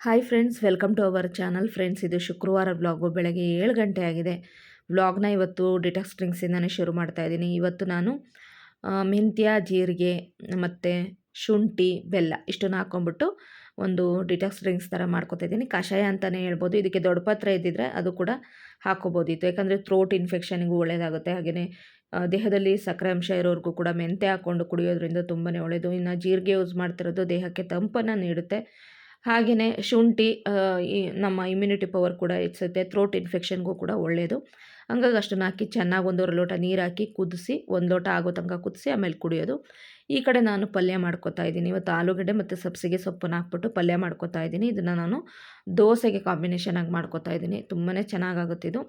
Hi friends welcome to our channel friends ಇದು ಶುಕ್ರವಾರ blog ಬೆಳಗ್ಗೆ ಏಳು ಗಂಟೆ ಆಗಿದೆ. ವ್ಲಾಗ್ನ ಇವತ್ತು ಡಿಟಾಕ್ಸ್ ಡ್ರಿಂಕ್ಸಿಂದನೇ ಶುರು ಮಾಡ್ತಾ ಇದ್ದೀನಿ. ಇವತ್ತು ನಾನು ಮೆಂತ್ಯ, ಜೀರಿಗೆ ಮತ್ತು ಶುಂಠಿ, ಬೆಲ್ಲ ಇಷ್ಟನ್ನು ಹಾಕ್ಕೊಂಬಿಟ್ಟು ಒಂದು ಡಿಟಾಕ್ಸ್ ಡ್ರಿಂಕ್ಸ್ ಥರ ಮಾಡ್ಕೊತಾ ಇದ್ದೀನಿ. ಕಷಾಯ ಅಂತಲೇ ಹೇಳ್ಬೋದು. ಇದಕ್ಕೆ ದೊಡ್ಡ ಪಾತ್ರೆ ಇದ್ದಿದ್ರೆ ಅದು ಕೂಡ ಹಾಕ್ಕೋಬೋದಿತ್ತು ಯಾಕಂದರೆ ಥ್ರೋಟ್ ಇನ್ಫೆಕ್ಷನಿಗೂ ಒಳ್ಳೆಯದಾಗುತ್ತೆ ಹಾಗೆಯೇ ದೇಹದಲ್ಲಿ ಸಕ್ಕರೆ ಅಂಶ ಇರೋರಿಗೂ ಕೂಡ ಮೆಂತ್ಯ ಹಾಕ್ಕೊಂಡು ಕುಡಿಯೋದ್ರಿಂದ ತುಂಬಾ ಒಳ್ಳೆಯದು ಇನ್ನು ಜೀರಿಗೆ ಯೂಸ್ ಮಾಡ್ತಿರೋದು ದೇಹಕ್ಕೆ ತಂಪನ್ನು ನೀಡುತ್ತೆ. ಹಾಗೆಯೇ ಶುಂಠಿ ನಮ್ಮ ಇಮ್ಯುನಿಟಿ ಪವರ್ ಕೂಡ ಹೆಚ್ಚುತ್ತೆ ಥ್ರೋಟ್ ಇನ್ಫೆಕ್ಷನ್ಗೂ ಕೂಡ ಒಳ್ಳೆಯದು ಹಂಗಾಗಿ ಅಷ್ಟನ್ನು ಹಾಕಿ ಚೆನ್ನಾಗಿ ಒಂದೂವರೆ ಲೋಟ ನೀರು ಹಾಕಿ ಕುದಿಸಿ, ಒಂದು ಲೋಟ ಆಗೋ ತನಕ ಕುದಿಸಿ ಆಮೇಲೆ ಕುಡಿಯೋದು. ಈ ಕಡೆ ನಾನು ಪಲ್ಯ ಮಾಡ್ಕೋತಾ ಇದ್ದೀನಿ. ಇವತ್ತು ಆಲೂಗಡ್ಡೆ ಮತ್ತು ಸಬ್ಸಿಗೆ ಸೊಪ್ಪನ್ನು ಹಾಕ್ಬಿಟ್ಟು ಪಲ್ಯ ಮಾಡ್ಕೋತಾ ಇದ್ದೀನಿ. ಇದನ್ನು ನಾನು ದೋಸೆಗೆ ಕಾಂಬಿನೇಷನ್ ಆಗಿ ಮಾಡ್ಕೊತಾ ಇದ್ದೀನಿ. ತುಂಬಾ ಚೆನ್ನಾಗಾಗುತ್ತೆ ಇದು.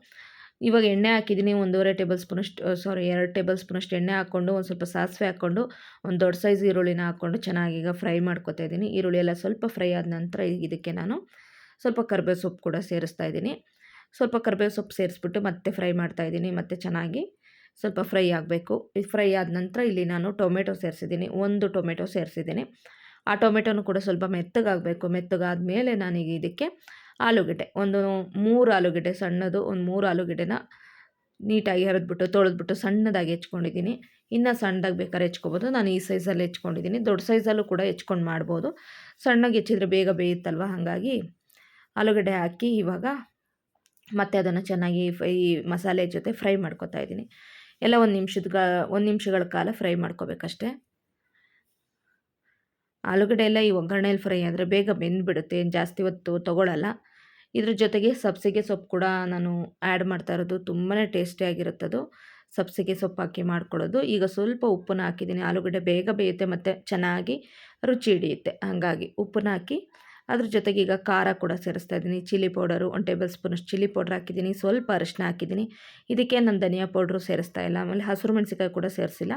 ಇವಾಗ ಎಣ್ಣೆ ಹಾಕಿದ್ದೀನಿ, ಒಂದೂವರೆ ಟೇಬಲ್ ಸ್ಪೂನಷ್ಟು ಸಾರಿ ಎರಡು ಟೇಬಲ್ ಸ್ಪೂನಷ್ಟು ಎಣ್ಣೆ ಹಾಕ್ಕೊಂಡು, ಒಂದು ಸ್ವಲ್ಪ ಸಾಸಿವೆ ಹಾಕ್ಕೊಂಡು, ಒಂದು ದೊಡ್ಡ ಸೈಜ್ ಈರುಳ್ಳಿನ ಹಾಕ್ಕೊಂಡು ಚೆನ್ನಾಗಿ ಈಗ ಫ್ರೈ ಮಾಡ್ಕೊತಾ ಇದ್ದೀನಿ. ಈರುಳ್ಳಿ ಎಲ್ಲ ಸ್ವಲ್ಪ ಫ್ರೈ ಆದ ನಂತರ ಇದಕ್ಕೆ ನಾನು ಸ್ವಲ್ಪ ಕರ್ಬೇವು ಸೊಪ್ಪು ಕೂಡ ಸೇರಿಸ್ತಾ ಇದ್ದೀನಿ. ಸ್ವಲ್ಪ ಕರ್ಬೇವು ಸೊಪ್ಪು ಸೇರಿಸ್ಬಿಟ್ಟು ಮತ್ತೆ ಫ್ರೈ ಮಾಡ್ತಾ ಇದ್ದೀನಿ, ಮತ್ತೆ ಚೆನ್ನಾಗಿ ಸ್ವಲ್ಪ ಫ್ರೈ ಆಗಬೇಕು. ಫ್ರೈ ಆದ ನಂತರ ಇಲ್ಲಿ ನಾನು ಟೊಮೆಟೊ ಸೇರಿಸಿದ್ದೀನಿ, ಒಂದು ಟೊಮೆಟೊ ಸೇರಿಸಿದ್ದೀನಿ. ಆ ಟೊಮೆಟೊನು ಕೂಡ ಸ್ವಲ್ಪ ಮೆತ್ತಗಾಗಬೇಕು. ಮೆತ್ತಗಾದ ಮೇಲೆ ನಾನೀಗ ಇದಕ್ಕೆ ಆಲೂಗೆಡ್ಡೆ. ಒಂದು ಮೂರು ಆಲೂಗಡ್ಡೆ ಸಣ್ಣದು, ಒಂದು ಮೂರು ಆಲೂಗಡ್ಡೆನ ನೀಟಾಗಿ ಹರಿದ್ಬಿಟ್ಟು, ತೊಳೆದ್ಬಿಟ್ಟು ಸಣ್ಣದಾಗಿ ಹೆಚ್ಕೊಂಡಿದ್ದೀನಿ. ಇನ್ನು ಸಣ್ಣದಾಗಿ ಬೇಕಾದ್ರೆ ಹೆಚ್ಕೊಬೋದು. ನಾನು ಈ ಸೈಜಲ್ಲಿ ಹೆಚ್ಕೊಂಡಿದ್ದೀನಿ. ದೊಡ್ಡ ಸೈಜಲ್ಲೂ ಕೂಡ ಹೆಚ್ಕೊಂಡು ಮಾಡ್ಬೋದು. ಸಣ್ಣಗೆ ಹೆಚ್ಚಿದ್ರೆ ಬೇಗ ಬೇಯುತ್ತಲ್ವ? ಹಾಗಾಗಿ ಆಲೂಗಡ್ಡೆ ಹಾಕಿ ಇವಾಗ ಮತ್ತೆ ಅದನ್ನು ಚೆನ್ನಾಗಿ ಈ ಮಸಾಲೆ ಜೊತೆ ಫ್ರೈ ಮಾಡ್ಕೊತಾ ಇದ್ದೀನಿ. ಎಲ್ಲ ಒಂದು ನಿಮಿಷದ ಒಂದು ನಿಮಿಷಗಳ ಕಾಲ ಫ್ರೈ ಮಾಡ್ಕೋಬೇಕಷ್ಟೆ. ಆಲೂಗಡ್ಡೆ ಎಲ್ಲ ಈ ಒಗ್ಗರಣೆಯಲ್ಲಿ ಫ್ರೈ ಆದರೆ ಬೇಗ ಬೆಂದುಬಿಡುತ್ತೆ, ಏನು ಜಾಸ್ತಿ ಹೊತ್ತು ತೊಗೊಳಲ್ಲ. ಇದ್ರ ಜೊತೆಗೆ ಸಬ್ಸಿಗೆ ಸೊಪ್ಪು ಕೂಡ ನಾನು ಆ್ಯಡ್ ಮಾಡ್ತಾ ಇರೋದು ತುಂಬಾ ಟೇಸ್ಟಿಯಾಗಿರುತ್ತದು ಸಬ್ಸಿಗೆ ಸೊಪ್ಪು ಹಾಕಿ ಮಾಡ್ಕೊಳ್ಳೋದು ಈಗ ಸ್ವಲ್ಪ ಉಪ್ಪನ್ನ ಹಾಕಿದ್ದೀನಿ. ಆಲೂಗಡ್ಡೆ ಬೇಗ ಬೇಯುತ್ತೆ ಮತ್ತು ಚೆನ್ನಾಗಿ ರುಚಿ ಹಿಡಿಯುತ್ತೆ. ಹಾಗಾಗಿ ಉಪ್ಪನ್ನ ಹಾಕಿ ಅದ್ರ ಜೊತೆಗೆ ಈಗ ಖಾರ ಕೂಡ ಸೇರಿಸ್ತಾ ಇದ್ದೀನಿ. ಚಿಲ್ಲಿ ಪೌಡರು ಒಂದು ಟೇಬಲ್ ಸ್ಪೂನಷ್ಟು ಚಿಲ್ಲಿ ಪೌಡ್ರ್ ಹಾಕಿದ್ದೀನಿ. ಸ್ವಲ್ಪ ಅರಿಶಿನ ಹಾಕಿದ್ದೀನಿ. ಇದಕ್ಕೆ ನಾನು ಧನಿಯಾ ಪೌಡ್ರು ಸೇರಿಸ್ತಾ ಇಲ್ಲ. ಆಮೇಲೆ ಹಸಿರು ಮೆಣಸಿಕಾಯಿ ಕೂಡ ಸೇರಿಸಿಲ್ಲ.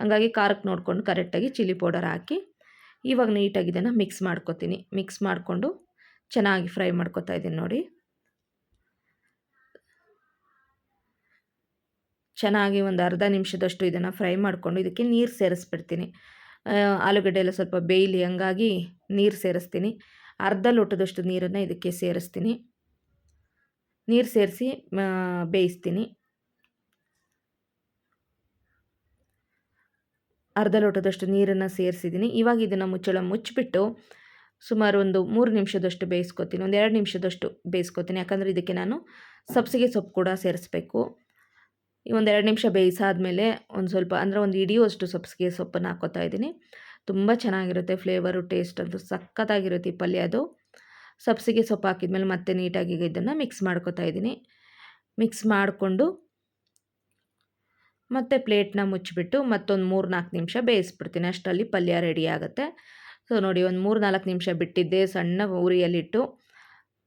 ಹಂಗಾಗಿ ಖಾರಕ್ಕೆ ನೋಡಿಕೊಂಡು ಕರೆಕ್ಟಾಗಿ ಚಿಲ್ಲಿ ಪೌಡರ್ ಹಾಕಿ ಇವಾಗ ನೀಟಾಗಿ ಇದನ್ನು ಮಿಕ್ಸ್ ಮಾಡ್ಕೊತೀನಿ. ಮಿಕ್ಸ್ ಮಾಡಿಕೊಂಡು ಚೆನ್ನಾಗಿ ಫ್ರೈ ಮಾಡ್ಕೊತಾ ಇದ್ದೀನಿ ನೋಡಿ. ಚೆನ್ನಾಗಿ ಒಂದು ಅರ್ಧ ನಿಮಿಷದಷ್ಟು ಇದನ್ನು ಫ್ರೈ ಮಾಡಿಕೊಂಡು ಇದಕ್ಕೆ ನೀರು ಸೇರಿಸ್ಬಿಡ್ತೀನಿ. ಆ, ಆಲೂಗಡ್ಡೆ ಎಲ್ಲ ಸ್ವಲ್ಪ ಬೇಯಲಿ ಹಂಗಾಗಿ ನೀರು ಸೇರಿಸ್ತೀನಿ. ಅರ್ಧ ಲೋಟದಷ್ಟು ನೀರನ್ನು ಇದಕ್ಕೆ ಸೇರಿಸ್ತೀನಿ. ನೀರು ಸೇರಿಸಿ ಬೇಯಿಸ್ತೀನಿ. ಅರ್ಧ ಲೋಟದಷ್ಟು ನೀರನ್ನು ಸೇರಿಸಿದ್ದೀನಿ. ಇವಾಗ ಇದನ್ನು ಮುಚ್ಚಳ ಮುಚ್ಚಿಬಿಟ್ಟು ಸುಮಾರು ಒಂದು ಮೂರು ನಿಮಿಷದಷ್ಟು ಬೇಯಿಸ್ಕೊತೀನಿ. ಒಂದು ಎರಡು ನಿಮಿಷದಷ್ಟು ಬೇಯಿಸ್ಕೊತೀನಿ. ಯಾಕಂದರೆ ಇದಕ್ಕೆ ನಾನು ಸಬ್ಸಿಗೆ ಸೊಪ್ಪು ಕೂಡ ಸೇರಿಸ್ಬೇಕು. ಈ ಒಂದು ಎರಡು ನಿಮಿಷ ಬೇಯಿಸಾದ್ಮೇಲೆ ಒಂದು ಸ್ವಲ್ಪ ಅಂದರೆ ಒಂದು ಹಿಡಿಯುವಷ್ಟು ಸಬ್ಸಿಗೆ ಸೊಪ್ಪನ್ನು ಹಾಕೋತಾ ಇದ್ದೀನಿ. ತುಂಬ ಚೆನ್ನಾಗಿರುತ್ತೆ ಫ್ಲೇವರು, ಟೇಸ್ಟ್ ಅಂತೂ ಸಖತ್ತಾಗಿರುತ್ತೆ ಈ ಪಲ್ಯ ಅದು. ಸಬ್ಸಿಗೆ ಸೊಪ್ಪು ಹಾಕಿದ್ಮೇಲೆ ಮತ್ತೆ ನೀಟಾಗಿ ಈಗ ಇದನ್ನು ಮಿಕ್ಸ್ ಮಾಡ್ಕೋತಾ ಇದ್ದೀನಿ. ಮಿಕ್ಸ್ ಮಾಡಿಕೊಂಡು ಮತ್ತು ಪ್ಲೇಟ್ನ ಮುಚ್ಚಿಬಿಟ್ಟು ಮತ್ತೊಂದು ಮೂರು ನಾಲ್ಕು ನಿಮಿಷ ಬೇಯಿಸ್ಬಿಡ್ತೀನಿ. ಅಷ್ಟರಲ್ಲಿ ಪಲ್ಯ ರೆಡಿ ಆಗುತ್ತೆ. ಸೊ ನೋಡಿ ಒಂದು ಮೂರು ನಾಲ್ಕು ನಿಮಿಷ ಬಿಟ್ಟಿದ್ದೆ ಸಣ್ಣ ಉರಿಯಲ್ಲಿಟ್ಟು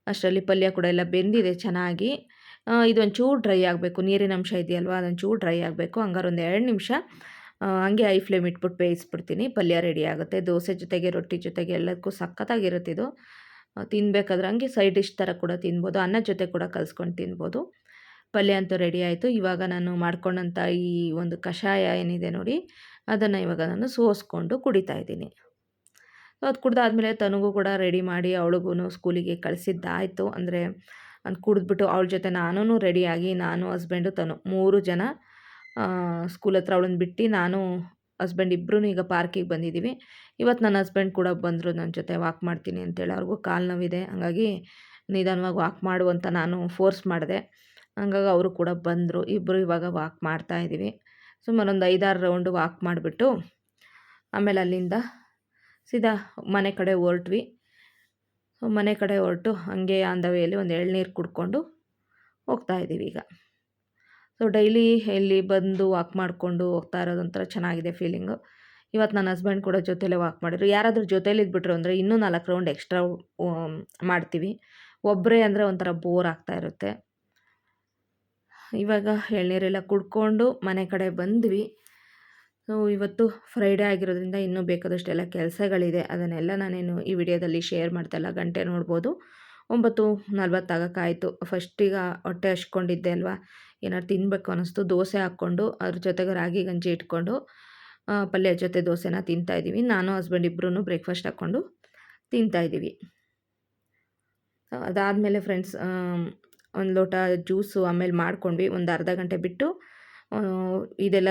ಅಷ್ಟರಲ್ಲಿ ಪಲ್ಯ ಕೂಡ ಎಲ್ಲ ಬೆಂದಿದೆ ಚೆನ್ನಾಗಿ. ಇದೊಂದು ಚೂರು ಡ್ರೈ ಆಗಬೇಕು. ನೀರಿನ ಅಂಶ ಇದೆಯಲ್ವ? ಅದೊಂದು ಚೂರು ಡ್ರೈ ಆಗಬೇಕು. ಹಂಗಾರೆ ಒಂದು ಎರಡು ನಿಮಿಷ. ಹಂಗೆ ಐ ಫ್ಲೇಮ್ ಇಟ್ಬಿಟ್ಟು ಬೇಯಿಸ್ಬಿಡ್ತೀನಿ. ಪಲ್ಯ ರೆಡಿ ಆಗುತ್ತೆ. ದೋಸೆ ಜೊತೆಗೆ ರೊಟ್ಟಿ ಜೊತೆಗೆ ಎಲ್ಲದಕ್ಕೂ ಸಖತ್ತಾಗಿರುತ್ತೆ ಇದು. ಆ, ತಿನ್ಬೇಕಾದ್ರೆ ಹಂಗೆ ಸೈಡ್ ಡಿಶ್ ಥರ ಕೂಡ ತಿನ್ಬೋದು. ಅನ್ನ ಜೊತೆ ಕೂಡ ಕಲಿಸ್ಕೊಂಡು ತಿನ್ಬೋದು. ಪಲ್ಯ ಅಂತೂ ರೆಡಿ ಆಯಿತು. ಇವಾಗ ನಾನು ಮಾಡ್ಕೊಂಡಂಥ ಈ ಒಂದು ಕಷಾಯ ಏನಿದೆ ನೋಡಿ, ಅದನ್ನು ಇವಾಗ ನಾನು ಸೋಸ್ಕೊಂಡು ಕುಡಿತಾ ಇದ್ದೀನಿ. ಅದು ಕುಡ್ದಾದ್ಮೇಲೆ ತನಗೂ ಕೂಡ ರೆಡಿ ಮಾಡಿ ಅವಳಿಗೂ ಸ್ಕೂಲಿಗೆ ಕಳಿಸಿದ್ದಾಯಿತು. ಅಂದರೆ ಅದು ಕುಡಿದ್ಬಿಟ್ಟು ಅವಳ ಜೊತೆ ನಾನೂ ರೆಡಿಯಾಗಿ ನಾನು, ಹಸ್ಬೆಂಡು, ತನು ಮೂರು ಜನ ಸ್ಕೂಲ್ ಹತ್ರ ಅವಳನ್ನ ಬಿಟ್ಟು ನಾನು, ಹಸ್ಬೆಂಡ್ ಇಬ್ಬರೂ ಈಗ ಪಾರ್ಕಿಗೆ ಬಂದಿದ್ದೀವಿ. ಇವತ್ತು ನನ್ನ ಹಸ್ಬೆಂಡ್ ಕೂಡ ಬಂದರು ನನ್ನ ಜೊತೆ ವಾಕ್ ಮಾಡ್ತೀನಿ ಅಂತೇಳಿ ಅವ್ರಿಗೂ ಕಾಲು ನೋವಿದೆ. ಹಾಗಾಗಿ ನಿಧಾನವಾಗಿ ವಾಕ್ ಮಾಡು ಅಂತ ನಾನು ಫೋರ್ಸ್ ಮಾಡಿದೆ. ಹಂಗಾಗಿ ಅವರು ಕೂಡ ಬಂದರು. ಇಬ್ಬರು ಇವಾಗ ವಾಕ್ ಮಾಡ್ತಾ ಇದ್ದೀವಿ. ಸುಮಾರು ಒಂದು ಐದಾರು ರೌಂಡು ವಾಕ್ ಮಾಡಿಬಿಟ್ಟು ಆಮೇಲೆ ಅಲ್ಲಿಂದ ಸೀದಾ ಮನೆ ಕಡೆ ಹೊರಟ್ವಿ. ಮನೆ ಕಡೆ ಹೊರಟು ಹಂಗೆ ಆನ್ ದ ವೇಯಲ್ಲಿ ಒಂದು ಎಳ್ನೀರು ಕುಡ್ಕೊಂಡು ಹೋಗ್ತಾ ಇದ್ದೀವಿ ಈಗ. ಸೊ ಡೈಲಿ ಇಲ್ಲಿ ಬಂದು ವಾಕ್ ಮಾಡಿಕೊಂಡು ಹೋಗ್ತಾ ಇರೋದು ಒಂಥರ ಚೆನ್ನಾಗಿದೆ ಫೀಲಿಂಗು ಇವತ್ತು ನನ್ನ ಹಸ್ಬೆಂಡ್ ಕೂಡ ಜೊತೆಲೇ ವಾಕ್ ಮಾಡಿದ್ರು. ಯಾರಾದರೂ ಜೊತೇಲಿ ಇದ್ಬಿಟ್ರು ಅಂದರೆ ಇನ್ನೂ ನಾಲ್ಕು ರೌಂಡ್ ಎಕ್ಸ್ಟ್ರಾ ಮಾಡ್ತೀವಿ. ಒಬ್ಬರೇ ಅಂದರೆ ಒಂಥರ ಬೋರ್ ಆಗ್ತಾ ಇರುತ್ತೆ. ಇವಾಗ ಎಳ್ನೀರೆಲ್ಲ ಕುಡ್ಕೊಂಡು ಮನೆ ಕಡೆ ಬಂದ್ವಿ. ಸೊ ಇವತ್ತು ಫ್ರೈಡೇ ಆಗಿರೋದ್ರಿಂದ ಇನ್ನೂ ಬೇಕಾದಷ್ಟೆಲ್ಲ ಕೆಲಸಗಳಿದೆ. ಅದನ್ನೆಲ್ಲ ನಾನೇನು ಈ ವಿಡಿಯೋದಲ್ಲಿ ಶೇರ್ ಮಾಡ್ತಾಯಿಲ್ಲ ಗಂಟೆ ನೋಡ್ಬೋದು. ಒಂಬತ್ತು ನಲ್ವತ್ತಾಗಕ್ಕಾಯಿತು ಫಸ್ಟಿಗೆ ಹೊಟ್ಟೆ ಹಚ್ಕೊಂಡಿದ್ದೆ ಅಲ್ವಾ? ಏನಾದ್ರು ತಿನ್ನಬೇಕು ಅನ್ನಿಸ್ತು. ದೋಸೆ ಹಾಕ್ಕೊಂಡು, ಅದ್ರ ಜೊತೆಗೆ ರಾಗಿ ಗಂಜಿ ಇಟ್ಕೊಂಡು ಪಲ್ಯ ಜೊತೆ ದೋಸೆನ ತಿಂತಾಯಿದ್ದೀವಿ ನಾನು ಹಸ್ಬೆಂಡ್ ಇಬ್ಬರೂ ಬ್ರೇಕ್ಫಾಸ್ಟ್ ಹಾಕ್ಕೊಂಡು ತಿಂತಾಯಿದ್ದೀವಿ ಅದಾದಮೇಲೆ ಫ್ರೆಂಡ್ಸ್ ಒಂದು ಲೋಟ ಜ್ಯೂಸು ಆಮೇಲೆ ಮಾಡ್ಕೊಂಡ್ವಿ ಒಂದು ಅರ್ಧ ಗಂಟೆ ಬಿಟ್ಟು ಇದೆಲ್ಲ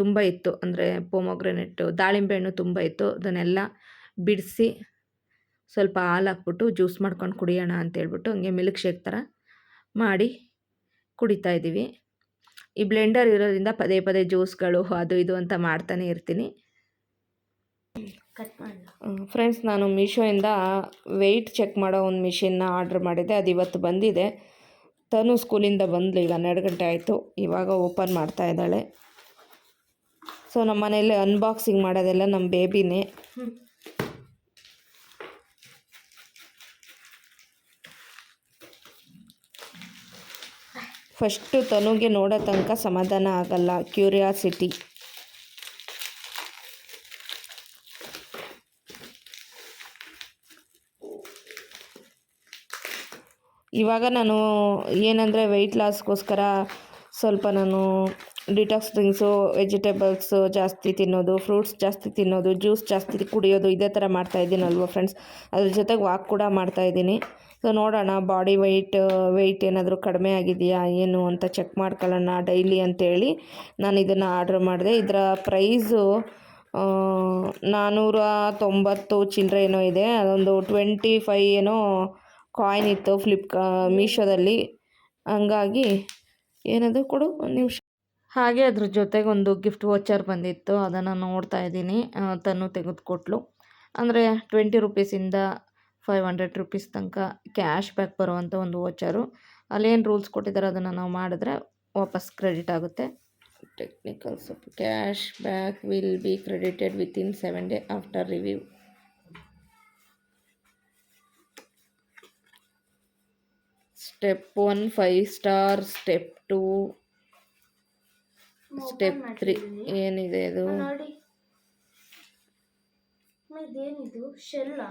ತುಂಬ ಇತ್ತು. ಅಂದರೆ ಪೊಮೊಗ್ರೆನೆಟ್ಟು ದಾಳಿಂಬೆ ಹಣ್ಣು ತುಂಬ ಇತ್ತು. ಅದನ್ನೆಲ್ಲ ಬಿಡಿಸಿ ಸ್ವಲ್ಪ ಹಾಲು ಹಾಕ್ಬಿಟ್ಟು ಜ್ಯೂಸ್ ಮಾಡ್ಕೊಂಡು ಕುಡಿಯೋಣ ಅಂತೇಳ್ಬಿಟ್ಟು ಹಂಗೆ ಮಿಲ್ಕ್ ಶೇಕ್ ಥರ ಮಾಡಿ ಕುಡಿತಾ ಇದ್ದೀವಿ. ಈ ಬ್ಲೆಂಡರ್ ಇರೋದ್ರಿಂದ ಪದೇ ಪದೇ ಜ್ಯೂಸ್ಗಳು ಅದು ಇದು ಅಂತ ಮಾಡ್ತಾನೆ ಇರ್ತೀನಿ. ಫ್ರೆಂಡ್ಸ್ ನಾನು ಮೀಶೋಯಿಂದ ವೆಯ್ಟ್ ಚೆಕ್ ಮಾಡೋ ಒಂದು ಮಿಷಿನ್ನ ಆರ್ಡ್ರ್ ಮಾಡಿದ್ದೆ. ಅದು ಇವತ್ತು ಬಂದಿದೆ. ತನು ಸ್ಕೂಲಿಂದ ಬಂದ್ಲು, ಈಗ ಹನ್ನೆರಡು ಗಂಟೆ ಆಯಿತು, ಇವಾಗ ಓಪನ್ ಮಾಡ್ತಾ ಇದ್ದಾಳೆ. ಸೊ, ನಮ್ಮ ಮನೇಲಿ ಅನ್ಬಾಕ್ಸಿಂಗ್ ಮಾಡೋದೆಲ್ಲ ನಮ್ಮ ಬೇಬಿನೇ ಫಸ್ಟು ತನುಗೆ ನೋಡೋ ತನಕ ಸಮಾಧಾನ ಆಗಲ್ಲ ಕ್ಯೂರಿಯಾಸಿಟಿ ಇವಾಗ ನಾನು ಏನಂದರೆ ವೆಯ್ಟ್ ಲಾಸ್ಗೋಸ್ಕರ ಸ್ವಲ್ಪ ನಾನು ಡಿಟಾಕ್ಸ್ ಡ್ರಿಂಕ್ಸು ವೆಜಿಟೇಬಲ್ಸು ಜಾಸ್ತಿ ತಿನ್ನೋದು ಫ್ರೂಟ್ಸ್ ಜಾಸ್ತಿ ತಿನ್ನೋದು ಜ್ಯೂಸ್ ಜಾಸ್ತಿ ಕುಡಿಯೋದು ಇದೇ ಥರ ಮಾಡ್ತಾ ಇದ್ದೀನಲ್ವ ಫ್ರೆಂಡ್ಸ್ ಅದ್ರ ಜೊತೆಗೆ ವಾಕ್ ಕೂಡ ಮಾಡ್ತಾ ಇದ್ದೀನಿ. ಸೊ ನೋಡೋಣ ಬಾಡಿ ವೆಯ್ಟ್ ವೆಯ್ಟ್ ಏನಾದರೂ ಕಡಿಮೆ ಆಗಿದೆಯಾ, ಏನು ಅಂತ ಚೆಕ್ ಮಾಡ್ಕೊಳ್ಳೋಣ ಡೈಲಿ ಅಂತೇಳಿ ನಾನು ಇದನ್ನು ಆರ್ಡ್ರ್ ಮಾಡಿದೆ. ಇದರ ಪ್ರೈಸು ನಾನ್ನೂರ ತೊಂಬತ್ತು ಚಿಲ್ಲರೆ ಏನೋ ಇದೆ. ಅದೊಂದು ಟ್ವೆಂಟಿ ಫೈ ಏನೋ ಕಾಯಿನ್ ಇತ್ತು ಫ್ಲಿಪ್ಕಾ ಮೀಶೋದಲ್ಲಿ ಹಂಗಾಗಿ ಏನದು ಕೊಡು, ಒಂದು ನಿಮಿಷ. ಹಾಗೆ ಅದ್ರ ಜೊತೆಗೆ ಒಂದು ಗಿಫ್ಟ್ ವಾಚರ್ ಬಂದಿತ್ತು, ಅದನ್ನು ನೋಡ್ತಾ ಇದ್ದೀನಿ. ತನ್ನು ತನು ತೆಗೆದುಕೊಟ್ಲು. ಅಂದರೆ ಟ್ವೆಂಟಿ ರುಪೀಸಿಂದ ಫೈವ್ ಹಂಡ್ರೆಡ್ ರುಪೀಸ್ ತನಕ ಕ್ಯಾಶ್ ಬ್ಯಾಕ್ ಬರುವಂಥ ಒಂದು ವೋಚರು ಅಲ್ಲೇನು ರೂಲ್ಸ್ ಕೊಟ್ಟಿದ್ದಾರೆ ಅದನ್ನು ನಾವು ಮಾಡಿದ್ರೆ ವಾಪಸ್ ಕ್ರೆಡಿಟ್ ಆಗುತ್ತೆ. Technicals cash back will be credited within seven day after review step one five star step two step three ಏನಿದೆ ಶೆಲ್ಲ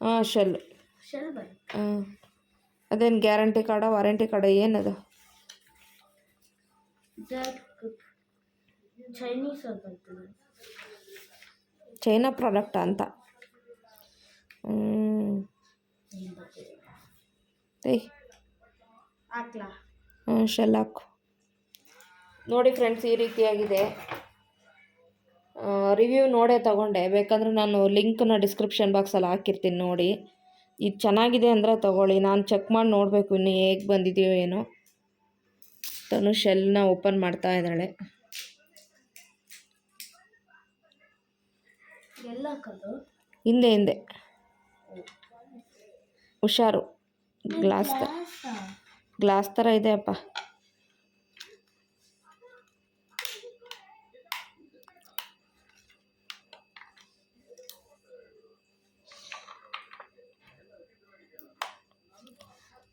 ಹಾಂ ಶೆಲ್ ಹಾಂ ಅದೇನು ಗ್ಯಾರಂಟಿ ಕಾರ್ಡ ವಾರಂಟಿ ಕಾರ್ಡ ಏನದು? ಚೈನಾ ಪ್ರಾಡಕ್ಟ್ ಅಂತ ಹ್ಞೂ ಏಯ್. ಹಾಕ್ಲಾ ಹ್ಞೂ ಶೆಲ್ ಹಾಕು. ನೋಡಿ ಫ್ರೆಂಡ್ಸ್ ಈ ರೀತಿಯಾಗಿದೆ. ರಿವ್ಯೂ ನೋಡೇ ತಗೊಂಡೆ. ಬೇಕಂದ್ರೆ ನಾನು ಲಿಂಕ್ನ ಡಿಸ್ಕ್ರಿಪ್ಷನ್ ಬಾಕ್ಸಲ್ಲಿ ಹಾಕಿರ್ತೀನಿ ನೋಡಿ. ಇದು ಚೆನ್ನಾಗಿದೆ ಅಂದರೆ ತಗೊಳ್ಳಿ. ನಾನು ಚೆಕ್ ಮಾಡಿ ನೋಡಬೇಕು ಇನ್ನು ಹೇಗೆ ಬಂದಿದೆಯೋ ಏನೋ. ತನು ಶೆಲ್ನ ಓಪನ್ ಮಾಡ್ತಾ ಇದ್ದಾಳೆ. ಹಿಂದೆ ಹಿಂದೆ. ಹುಷಾರು. ಗ್ಲಾಸ್ ಗ್ಲಾಸ್ ಥರ ಇದೆ ಅಪ್ಪ.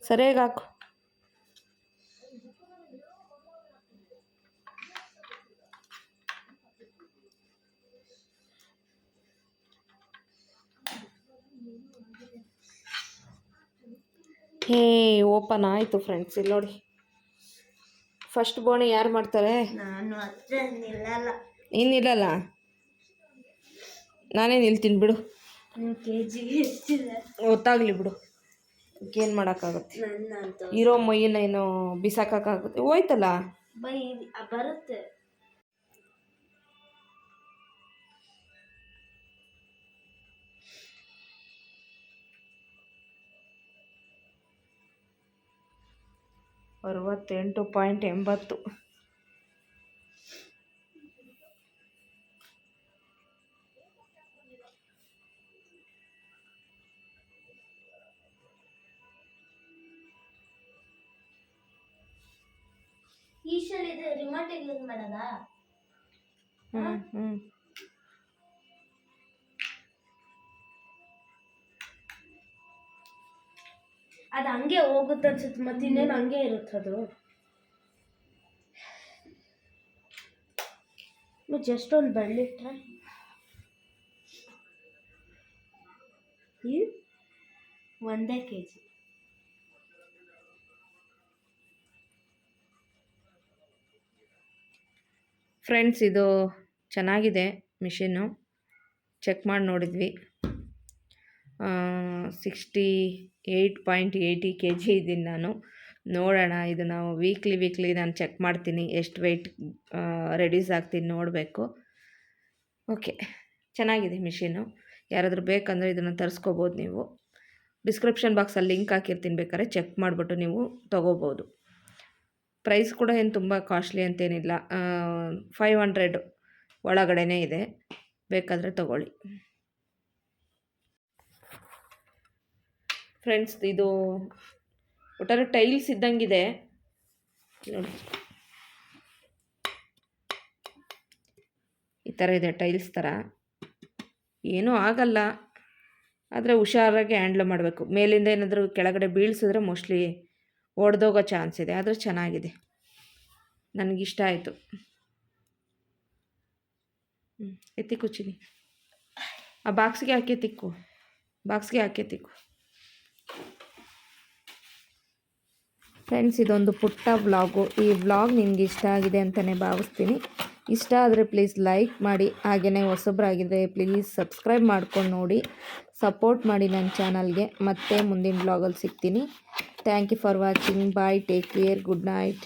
ಸರಿಯಾಗಿ ಹಾಕು. ಓಪನ್ ಆಯಿತು ಫ್ರೆಂಡ್ಸ್ ಇಲ್ಲಿ ನೋಡಿ. ಫಸ್ಟ್ ಬೋಣಿ ಯಾರು ಮಾಡ್ತಾರೆ? ನಾನು ನಿಲ್ಲಲ್ಲ. ಇನ್ನಿಲ್ಲಲ್ಲ ನಾನೇ ನಿಲ್ತೀನಿ ಬಿಡು. ನೀವು ಕೆ ಜಿಗೆ ಎಷ್ಟಿದೆ ಗೊತ್ತಾಗಲಿ ಬಿಡು. ಏನು ಮಾಡೋಕ್ಕಾಗುತ್ತೆ? ಇರೋ ಮೈಯನ್ನ ಏನೋ ಬಿಸಾಕೋಕ್ಕಾಗುತ್ತೆ. ಹೋಯ್ತಲ್ಲ? ಬೈ ಬರುತ್ತೆ. ಅರವತ್ತೆಂಟು ಪಾಯಿಂಟ್ ಎಂಬತ್ತು. ಈ ಶೆಲ್ ಇದೆ ರಿಮೋಟ್ ಯೂಸ್ ಮಾಡಲ್ಲ ಹ್ಞೂ ಹ್ಞೂ ಅದು ಹಂಗೆ ಹೋಗುತ್ತೆ ಅನ್ಸುತ್ತೆ, ಮತ್ತೆ ಇನ್ನೇನು ಹಂಗೆ ಇರುತ್ತೆ ಅದು. ಜಸ್ಟ್ ಒಂದು ಬೆಳ್ಳಿಟ್ರೆ ಒಂದೇ ಕೆ ಜಿ ಫ್ರೆಂಡ್ಸ್ ಇದು ಚೆನ್ನಾಗಿದೆ ಮಿಷಿನ್ನು. ಚೆಕ್ ಮಾಡಿ ನೋಡಿದ್ವಿ. Sixty eight point eighty K G ಇದ್ದೀನಿ ನಾನು. ನೋಡೋಣ, ಇದು ನಾವು ವೀಕ್ಲಿ ವೀಕ್ಲಿ ನಾನು ಚೆಕ್ ಮಾಡ್ತೀನಿ ಎಷ್ಟು ವೆಯ್ಟ್ ರೆಡ್ಯೂಸ್ ಆಗ್ತೀನಿ ನೋಡಬೇಕು. ಓಕೆ ಚೆನ್ನಾಗಿದೆ ಮಿಷಿನು ಯಾರಾದರೂ ಬೇಕಂದರೆ ಇದನ್ನು ತರಿಸ್ಕೋಬೋದು ನೀವು. ಡಿಸ್ಕ್ರಿಪ್ಷನ್ ಬಾಕ್ಸಲ್ಲಿ ಲಿಂಕ್ ಹಾಕಿರ್ತೀನಿ, ಬೇಕಾದ್ರೆ ಚೆಕ್ ಮಾಡಿಬಿಟ್ಟು ನೀವು ತೊಗೋಬೋದು. ಪ್ರೈಸ್ ಕೂಡ ಏನು ತುಂಬ ಕಾಸ್ಟ್ಲಿ ಅಂತೇನಿಲ್ಲ ಫೈವ್ ಹಂಡ್ರೆಡ್ ಒಳಗಡೆನೇ ಇದೆ. ಬೇಕಾದರೆ ತಗೊಳ್ಳಿ. ಫ್ರೆಂಡ್ಸ್, ಇದು ಒಟ್ಟಾರೆ ಟೈಲ್ಸ್ ಇದ್ದಂಗಿದೆ. ನೋಡಿ. ಈ ಥರ ಇದೆ ಟೈಲ್ಸ್ ಥರ. ಏನೂ ಆಗಲ್ಲ. ಆದರೆ ಹುಷಾರಾಗಿ ಹ್ಯಾಂಡ್ಲ್ ಮಾಡಬೇಕು. ಮೇಲಿಂದ ಏನಾದರೂ ಕೆಳಗಡೆ ಬೀಳ್ಸಿದ್ರೆ ಮೋಸ್ಟ್ಲಿ ಒಡೆದೋಗೋ ಚಾನ್ಸ್ ಇದೆ. ಆದರೆ ಚೆನ್ನಾಗಿದೆ. ನನಗಿಷ್ಟ ಆಯಿತು. ಎತ್ತಿ ಕುಚ್ಚಿನಿ ಆ ಬಾಕ್ಸ್ಗೆ ಹಾಕಿ ತಿಕ್ಕು? ಬಾಕ್ಸ್ಗೆ ಹಾಕಿ ತಿಕ್ಕು? ಫ್ರೆಂಡ್ಸ್ ಇದೊಂದು ಪುಟ್ಟ ವ್ಲಾಗು. ಈ ವ್ಲಾಗ್ ನಿಮ್ಗೆ ಇಷ್ಟ ಆಗಿದೆ ಅಂತಲೇ ಭಾವಿಸ್ತೀನಿ. ಇಷ್ಟ ಆದರೆ ಪ್ಲೀಸ್ ಲೈಕ್ ಮಾಡಿ. ಹಾಗೆಯೇ ಹೊಸಬ್ರಾಗಿದ್ದರೆ ಪ್ಲೀಸ್ ಸಬ್ಸ್ಕ್ರೈಬ್ ಮಾಡ್ಕೊಂಡು ನೋಡಿ. ಸಪೋರ್ಟ್ ಮಾಡಿ ನನ್ನ ಚಾನಲ್ಗೆ ಮತ್ತೆ ಮುಂದಿನ ವ್ಲಾಗಲ್ಲಿ ಸಿಗ್ತೀನಿ. Thank you for watching bye take care good night